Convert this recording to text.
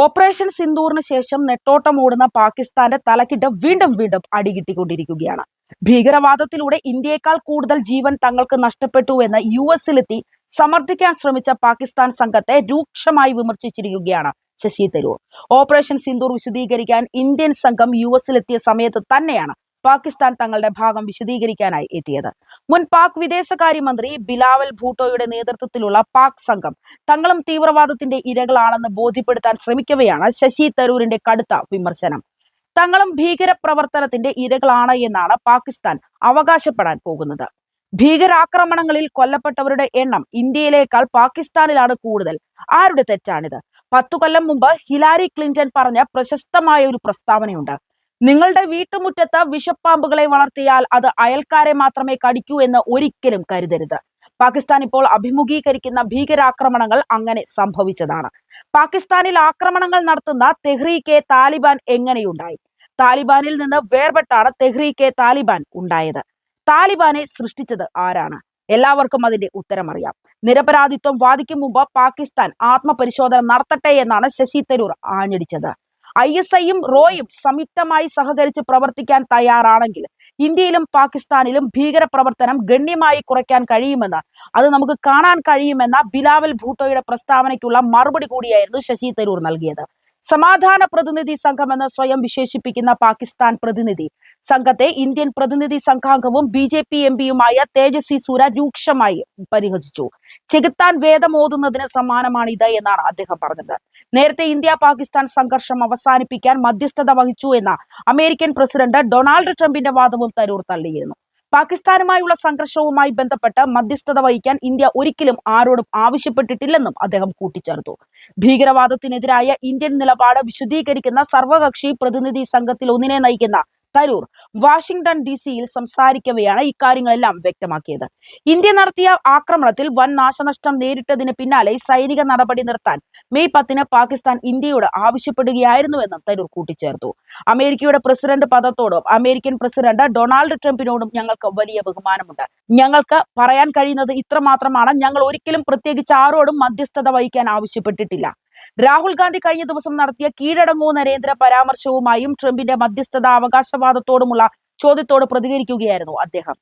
Operation സിന്ദൂറിന് ശേഷം നെട്ടോട്ടം ഓടുന്ന പാകിസ്ഥാന്റെ തലക്കിട്ട് വീണ്ടും വീണ്ടും അടികിട്ടിക്കൊണ്ടിരിക്കുകയാണ്. ഭീകരവാദത്തിലൂടെ ഇന്ത്യയെക്കാൾ കൂടുതൽ ജീവൻ തങ്ങൾക്ക് നഷ്ടപ്പെട്ടു എന്ന് യു എസിലെത്തി സമർത്ഥിക്കാൻ ശ്രമിച്ച പാകിസ്ഥാൻ സംഘത്തെ രൂക്ഷമായി വിമർശിച്ചിരിക്കുകയാണ് ശശി തരൂർ. ഓപ്പറേഷൻ സിന്ദൂർ വിശദീകരിക്കാൻ ഇന്ത്യൻ സംഘം യു എസിലെത്തിയ സമയത്ത് തന്നെയാണ് പാകിസ്ഥാൻ തങ്ങളുടെ ഭാഗം വിശദീകരിക്കാനായി എത്തിയത്. മുൻ പാക് വിദേശകാര്യമന്ത്രി ബിലാവൽ ഭൂട്ടോയുടെ നേതൃത്വത്തിലുള്ള പാക് സംഘം തങ്ങളും തീവ്രവാദത്തിന്റെ ഇരകളാണെന്ന് ബോധ്യപ്പെടുത്താൻ ശ്രമിക്കവെയാണ് ശശി തരൂരിന്റെ കടുത്ത വിമർശനം. തങ്ങളും ഭീകരപ്രവർത്തനത്തിന്റെ ഇരകളാണ് എന്നാണ് പാകിസ്ഥാൻ അവകാശപ്പെടാൻ പോകുന്നത്. ഭീകരാക്രമണങ്ങളിൽ കൊല്ലപ്പെട്ടവരുടെ എണ്ണം ഇന്ത്യയിലേക്കാൾ പാകിസ്ഥാനിലാണ് കൂടുതൽ. ആരുടെ തെറ്റാണിത്? പത്തു കൊല്ലം മുമ്പ് ഹിലാരി ക്ലിന്റൺ പറഞ്ഞ പ്രശസ്തമായ ഒരു പ്രസ്താവനയുണ്ട്. നിങ്ങളുടെ വീട്ടുമുറ്റത്ത് വിഷപ്പാമ്പുകളെ വളർത്തിയാൽ അത് അയൽക്കാരെ മാത്രമേ കടിക്കൂ എന്ന് ഒരിക്കലും കരുതരുത്. പാകിസ്ഥാൻ ഇപ്പോൾ അഭിമുഖീകരിക്കുന്ന ഭീകരാക്രമണങ്ങൾ അങ്ങനെ സംഭവിച്ചതാണ്. പാകിസ്ഥാനിൽ ആക്രമണങ്ങൾ നടത്തുന്ന തെഹ്രീക്കെ താലിബാൻ എങ്ങനെയുണ്ടായി? താലിബാനിൽ നിന്ന് വേർപെട്ടാണ് തെഹ്രീക്കെ താലിബാൻ ഉണ്ടായത്. താലിബാനെ സൃഷ്ടിച്ചത് ആരാണ്? എല്ലാവർക്കും അതിന്റെ ഉത്തരം അറിയാം നിരപരാധിത്വം വാദിക്കും മുമ്പ് പാകിസ്ഥാൻ ആത്മപരിശോധന നടത്തട്ടെ എന്നാണ് ശശി തരൂർ ആഞ്ഞടിച്ചത്. ഐ എസ് ഐയും റോയും സംയുക്തമായി സഹകരിച്ച് പ്രവർത്തിക്കാൻ തയ്യാറാണെങ്കിൽ ഇന്ത്യയിലും പാകിസ്ഥാനിലും ഭീകരപ്രവർത്തനം ഗണ്യമായി കുറയ്ക്കാൻ കഴിയുമെന്ന് അത് നമുക്ക് കാണാൻ കഴിയുമെന്ന ബിലാവൽ ഭൂട്ടോയുടെ പ്രസ്താവനയ്ക്കുള്ള മറുപടി കൂടിയായിരുന്നു ശശി തരൂർ നൽകിയത്. സമാധാന പ്രതിനിധി സംഘമെന്ന് സ്വയം വിശേഷിപ്പിക്കുന്ന പാകിസ്ഥാൻ പ്രതിനിധി. സംഘത്തെ ഇന്ത്യൻ പ്രതിനിധി സംഘാംഗവും ബി ജെ പി എം പിയുമായ തേജസ്വി സൂര രൂക്ഷമായി പരിഹസിച്ചു. ചെകുത്താൻ വേദം ഓതുന്നതിന് സമാനമാണിത് എന്നാണ് അദ്ദേഹം പറഞ്ഞത്. നേരത്തെ ഇന്ത്യ പാകിസ്ഥാൻ സംഘർഷം അവസാനിപ്പിക്കാൻ മധ്യസ്ഥത വഹിച്ചു എന്ന അമേരിക്കൻ പ്രസിഡന്റ് ഡൊണാൾഡ് ട്രംപിന്റെ വാദവും തരൂർ തള്ളിയിരുന്നു. പാകിസ്ഥാനുമായുള്ള സംഘർഷവുമായി ബന്ധപ്പെട്ട് മധ്യസ്ഥത വഹിക്കാൻ ഇന്ത്യ ഒരിക്കലും ആരോടും ആവശ്യപ്പെട്ടിട്ടില്ലെന്നും അദ്ദേഹം കൂട്ടിച്ചേർത്തു. ഭീകരവാദത്തിനെതിരായ ഇന്ത്യൻ നിലപാട് വിശദീകരിക്കുന്ന സർവകക്ഷി പ്രതിനിധി സംഘത്തിൽ ഒന്നിനെ നയിക്കുന്ന തരൂർ വാഷിംഗ്ടൺ ഡി സിയിൽ സംസാരിക്കവെയാണ് ഇക്കാര്യങ്ങളെല്ലാം വ്യക്തമാക്കിയത്. ഇന്ത്യ നടത്തിയ ആക്രമണത്തിൽ വൻ നാശനഷ്ടം നേരിട്ടതിന് പിന്നാലെ സൈനിക നടപടി നിർത്താൻ മെയ് പത്തിന് പാകിസ്ഥാൻ ഇന്ത്യയോട് ആവശ്യപ്പെടുകയായിരുന്നുവെന്നും തരൂർ കൂട്ടിച്ചേർത്തു. അമേരിക്കയുടെ പ്രസിഡന്റ് പദത്തോടും അമേരിക്കൻ പ്രസിഡന്റ് ഡൊണാൾഡ് ട്രംപിനോടും ഞങ്ങൾക്ക് വലിയ ബഹുമാനമുണ്ട്. ഞങ്ങൾക്ക് പറയാൻ കഴിയുന്നത് ഇത്രമാത്രമാണ്. ഞങ്ങൾ ഒരിക്കലും പ്രത്യേകിച്ച് ആരോടും മധ്യസ്ഥത വഹിക്കാൻ ആവശ്യപ്പെട്ടിട്ടില്ല. രാഹുൽ ഗാന്ധി കഴിഞ്ഞ ദിവസം നടത്തിയ കീഴടങ്ങൂ നരേന്ദ്ര പരാമർശവുമായും ട്രംപിന്റെ മധ്യസ്ഥത അവകാശവാദത്തോടുമുള്ള ചോദ്യത്തോട് പ്രതികരിക്കുകയായിരുന്നു അദ്ദേഹം.